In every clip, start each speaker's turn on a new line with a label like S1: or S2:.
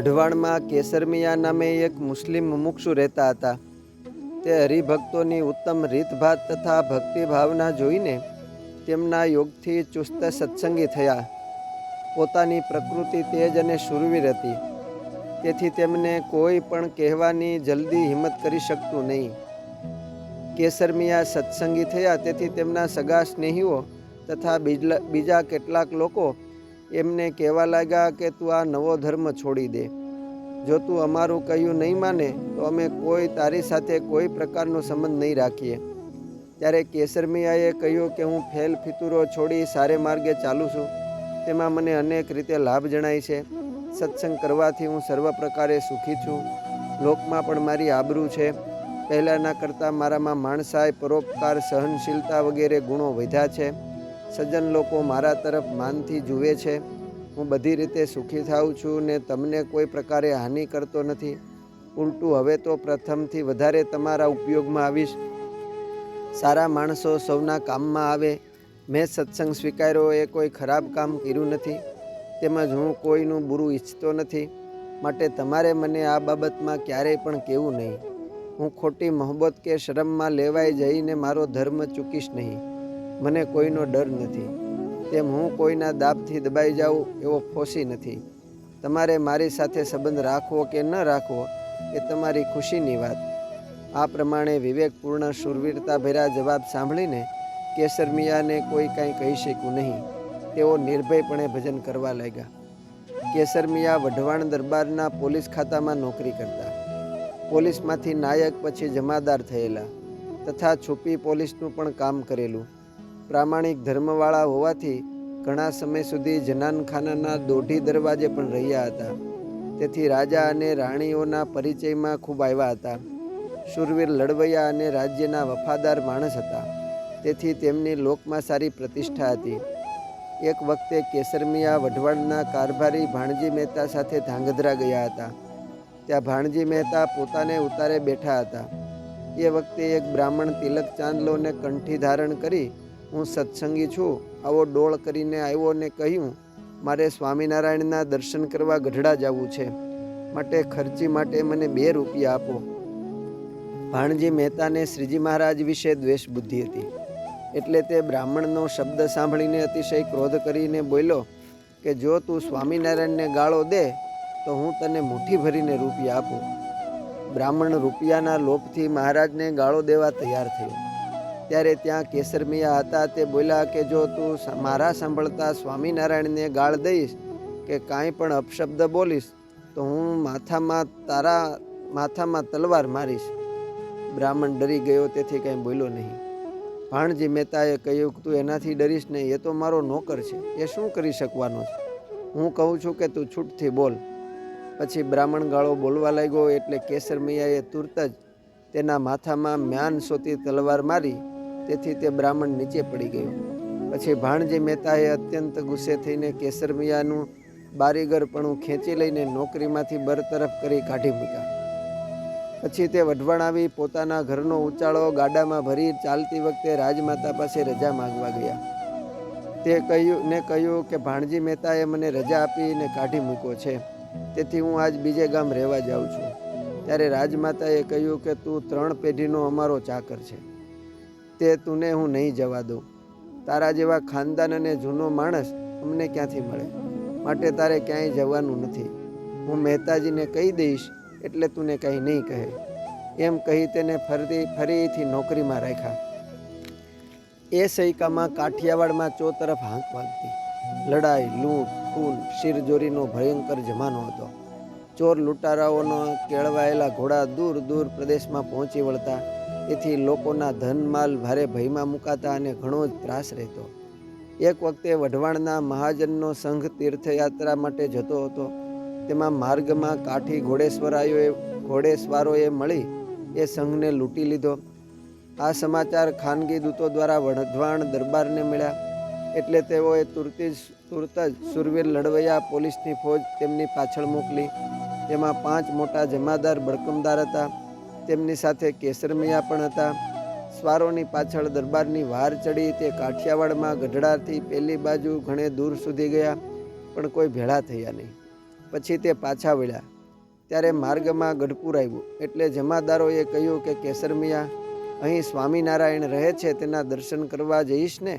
S1: વઢવાણમાં કેસરમિયા નામે એક મુસ્લિમ મુમુક્ષુ રહેતા હતા. તે હરિભક્તોની ઉત્તમ રીતભાત તથા ભક્તિભાવના જોઈને તેમના યોગથી ચુસ્ત સત્સંગી થયા. પોતાની પ્રકૃતિ તેજ અને શૂરવીર હતી તેથી તેમને કોઈ પણ કહેવાની જલ્દી હિંમત કરી શકતું નહીં. કેસરમિયા સત્સંગી થયા તેથી તેમના સગા સ્નેહીઓ તથા બીજા કેટલાક લોકો એમને કહેવા લાગ્યા કે તું આ નવો ધર્મ છોડી દે. જો તું અમારું કહ્યું નહીં માને, તો અમે કોઈ તારી સાથે કોઈ પ્રકારનો સંબંધ નહીં રાખીએ. ત્યારે કેસરમિયાએ કહ્યું કે હું ફેલ ફિતુરો છોડી સારે માર્ગે ચાલું છું. તેમાં મને અનેક રીતે લાભ જણાય છે. સત્સંગ કરવાથી હું સર્વ પ્રકારે સુખી છું. લોકમાં પણ મારી આબરૂ છે. પહેલાંના કરતાં મારામાં માણસાય પરોપકાર, સહનશીલતા વગેરે ગુણો વધ્યા છે. સજ્જન લોકો મારા તરફ માનથી જુએ છે. હું બધી રીતે સુખી થાઉં છું ને તમને કોઈ પ્રકારે હાનિ કરતો નથી. ઉલટું, હવે તો પ્રથમથી વધારે તમારા ઉપયોગમાં આવીશ. સારા માણસો સૌના કામમાં આવે. મેં સત્સંગ સ્વીકાર્યો, એ કોઈ ખરાબ કામ કર્યું નથી. તેમજ હું કોઈનું બુરું ઈચ્છતો નથી. માટે તમારે મને આ બાબતમાં ક્યારેય પણ કહેવું નહીં. હું ખોટી મોહબ્બત કે શરમમાં લેવાઈ જઈને મારો ધર્મ ચૂકીશ નહીં. મને કોઈનો ડર નથી. તેમ હું કોઈના દાબથી દબાઈ જાઉં એવો ફોસી નથી. તમારે મારી સાથે સંબંધ રાખવો કે ન રાખવો એ તમારી ખુશીની વાત. આ પ્રમાણે વિવેકપૂર્ણ શૂરવીરતા ભર્યા જવાબ સાંભળીને કેસરમિયાને કોઈ કાંઈ કહી શક્યું નહીં. તેઓ નિર્ભયપણે ભજન કરવા લાગ્યા. કેસરમિયા વઢવાણ દરબારના પોલીસ ખાતામાં નોકરી કરતા. પોલીસમાંથી નાયક પછી જમાદાર થયેલા. તથા છુપી પોલીસનું પણ કામ કરેલું. પ્રામાણિક ધર્મવાળા હોવાથી ઘણા સમય સુધી જનાનખાનાના દોઢી દરવાજે પણ રહ્યા હતા. તેથી રાજા અને રાણીઓના પરિચયમાં ખૂબ આવ્યા હતા. શૂરવીર લડવૈયા અને રાજ્યના વફાદાર માણસ હતા. તેથી તેમની લોકમાં સારી પ્રતિષ્ઠા હતી. એક વખતે કેસરમિયા વઢવાણના કારભારી ભાણજી મહેતા સાથે ધાંગધ્રા ગયા હતા. ત્યાં ભાણજી મહેતા પોતાને ઉતારે બેઠા હતા. એ વખતે એક બ્રાહ્મણ તિલક ચાંદલોને કંઠી ધારણ કરી હું સત્સંગી છું. આવો ડોળ કરીને આવ્યો ને કહ્યું, મારે સ્વામિનારાયણના દર્શન કરવા ગઢડા જવું છે. માટે ખર્ચી માટે મને બે રૂપિયા આપો. ભાણજી મહેતાને શ્રીજી મહારાજ વિશે દ્વેષ બુદ્ધિ હતી. એટલે તે બ્રાહ્મણનો શબ્દ સાંભળીને અતિશય ક્રોધ કરીને બોલ્યો કે, જો તું સ્વામિનારાયણને ગાળો દે, તો હું તને મુઠ્ઠી ભરીને રૂપિયા આપું. બ્રાહ્મણ રૂપિયાના લોભથી મહારાજને ગાળો દેવા તૈયાર થયો. ત્યારે ત્યાં કેસરમિયા હતા. તે બોલ્યા કે, જો તું મારા સાંભળતા સ્વામિનારાયણને ગાળ દઈશ કે કાંઈ પણ અપશબ્દ બોલીશ, તો હું માથામાં તારા, માથામાં તલવાર મારીશ. બ્રાહ્મણ ડરી ગયો, તેથી કંઈ બોલ્યો નહીં. ભાણજી મહેતાએ કહ્યું કે તું એનાથી ડરીશ નહીં, એ તો મારો નોકર છે. એ શું કરી શકવાનો છે? હું કહું છું કે તું છૂટથી બોલ. પછી બ્રાહ્મણ ગાળો બોલવા લાગ્યો, એટલે કેસરમૈયાએ તુરત જ તેના માથામાં મ્યાન સોતી તલવાર મારી તેથી તે બ્રાહ્મણ નીચે પડી ગયો. પછી ભાણજી મહેતાએ અત્યંત ગુસ્સે થઈને કેસરમિયાનું બારીગરપણું ખેંચી લઈને નોકરીમાંથી બરતરફ કરી કાઢી મૂક્યા. પછી તે વઢવાણ આવી પોતાના ઘરનો ઉચાળો ગાડામાં ભરી ચાલતી વખતે રાજમાતા પાસે રજા માંગવા ગયા. તે કહ્યું, ને કહ્યું કે ભાણજી મહેતાએ મને રજા આપીને કાઢી મૂક્યો છે. તેથી હું આજ બીજે ગામ રહેવા જાઉં છું. ત્યારે રાજમાતાએ કહ્યું કે તું ત્રણ પેઢીનો અમારો ચાકર છે. તે તુને હું નહીં જવા દઉં. તારા જેવા ખાનદાન અને જૂનો માણસ અમને ક્યાંથી મળે? માટે તારે ક્યાંય જવાનું નથી. હું મહેતાજીને કહી દઈશ, એટલે તુને કંઈ નહીં કહે. એમ કહી તેને ફરી ફરીથી નોકરીમાં રાખ્યા. એ સૈકામાં કાઠિયાવાડમાં ચો તરફ હાંક વાગતી. લડાઈ, લૂંટ, ખૂન, શિરજોરીનો ભયંકર જમાનો હતો. ચોર લૂંટારાઓનો કેળવાયેલા ઘોડા દૂર દૂર પ્રદેશમાં પહોંચી વળતા એથી લોકોના ધનમાલ ભારે ભયમાં મુકાતા અને ઘણો જ ત્રાસ રહેતો. એક વખતે વઢવાણના મહાજનનો સંઘ તીર્થયાત્રા માટે જતો હતો. તેમાં માર્ગમાં કાઠી ઘોડેશ્વરાયોએ ઘોડેસવારોએ મળી એ સંઘને લૂંટી લીધો. આ સમાચાર ખાનગી દૂતો દ્વારા વઢવાણ દરબારને મળ્યા. એટલે તેઓએ તુરતી જ, તુરત જ સુરવીર લડવૈયા પોલીસની ફોજ તેમની પાછળ મોકલી. તેમાં પાંચ મોટા જમાદાર, બળકમદાર હતા. તેમની સાથે કેસરમિયા પણ હતા. સ્વારોની પાછળ દરબારની વાર ચડી તે કાઠિયાવાડમાં ગઢડાથી પેલી બાજુ ઘણે દૂર સુધી ગયા, પણ કોઈ ભેળા થયા નહીં. પછી તે પાછા વળ્યા. ત્યારે માર્ગમાં ગઢપુર આવ્યું. એટલે જમાદારોએ કહ્યું કે, કેસરમિયા, અહીં સ્વામિનારાયણ રહે છે, તેના દર્શન કરવા જઈશ ને?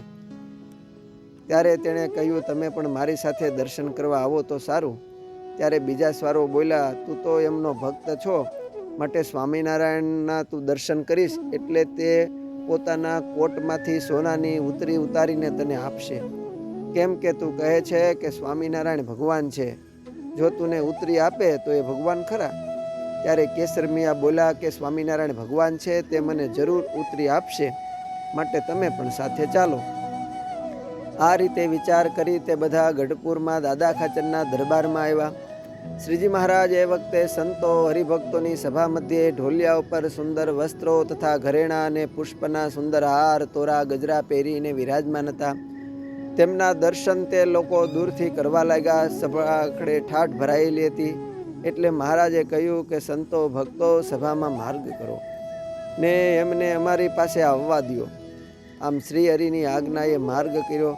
S1: ત્યારે તેણે કહ્યું, તમે પણ મારી સાથે દર્શન કરવા આવો તો સારું. ત્યારે બીજા સ્વારો બોલ્યા, તું તો એમનો ભક્ત છો. માટે સ્વામિનારાયણના તું દર્શન કરીશ એટલે તે પોતાના કોટમાંથી સોનાની ઉતરી ઉતારીને તને આપશે. કેમ કે તું કહે છે કે સ્વામિનારાયણ ભગવાન છે. જો તુને ઉતરી આપે તો એ ભગવાન ખરા. ત્યારે કેસર મિયા બોલા કે સ્વામિનારાયણ ભગવાન છે તે મને જરૂર ઉતરી આપશે, માટે તમે પણ સાથે ચાલો. આ રીતે વિચાર કરી તે બધા ગઢપુરમાં દાદા ખાચરના દરબારમાં આવ્યા. શ્રીજી મહારાજ એ વખતે સંતો હરિભક્તોની સભા મધ્યે ઢોલિયા ઉપર સુંદર વસ્ત્રો તથા ઘરેણાં અને પુષ્પના સુંદર હાર, તોરા, ગજરા પહેરીને વિરાજમાન હતા. તેમના દર્શન તે લોકો દૂરથી કરવા લાગ્યા. સભા આખડે ઠાઠ ભરાયેલી હતી. એટલે મહારાજે કહ્યું કે, સંતો ભક્તો, સભામાં માર્ગ કરો ને એમને અમારી પાસે આવવા દ્યો. આમ શ્રી હરિની આજ્ઞાએ માર્ગ કર્યો.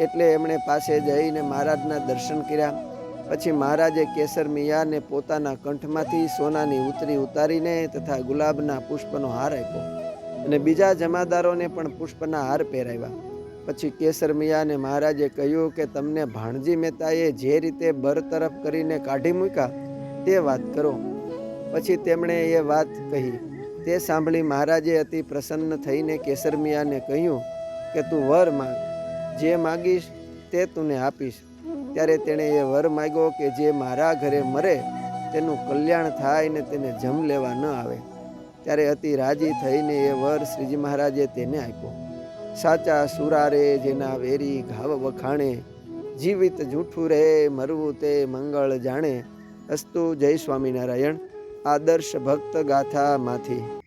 S1: એટલે એમણે પાસે જઈને મહારાજના દર્શન કર્યા. પછી મહારાજે કેસર મિયાને પોતાના કંઠમાંથી સોનાની ઉતરી ઉતારીને તથા ગુલાબના પુષ્પનો હાર આપ્યો અને બીજા જમાદારોને પણ પુષ્પના હાર પહેરાવ્યા. પછી કેસર મિયાને મહારાજે કહ્યું કે તમને ભાણજી મહેતાએ જે રીતે બરતરફ કરીને કાઢી મૂક્યા તે વાત કરો. પછી તેમણે એ વાત કહી. તે સાંભળી મહારાજે અતિ પ્રસન્ન થઈને કેસર મિયાને કહ્યું કે તું વર માંગ. જે માગીશ તે તને આપીશ. ત્યારે તેણે એ વર માગ્યો કે જે મારા ઘરે મરે, તેનું કલ્યાણ થાય ને તેને જમ લેવા ન આવે. ત્યારે અતિ રાજી થઈને એ વર શ્રીજી મહારાજે તેને આપ્યો. સાચા સુરારે જેના વેરી ઘાવ વખાણે, જીવિત જૂઠું રહે મરવું તે મંગળ જાણે. અસ્તુ જય સ્વામિનારાયણ. આદર્શ ભક્ત ગાથામાંથી.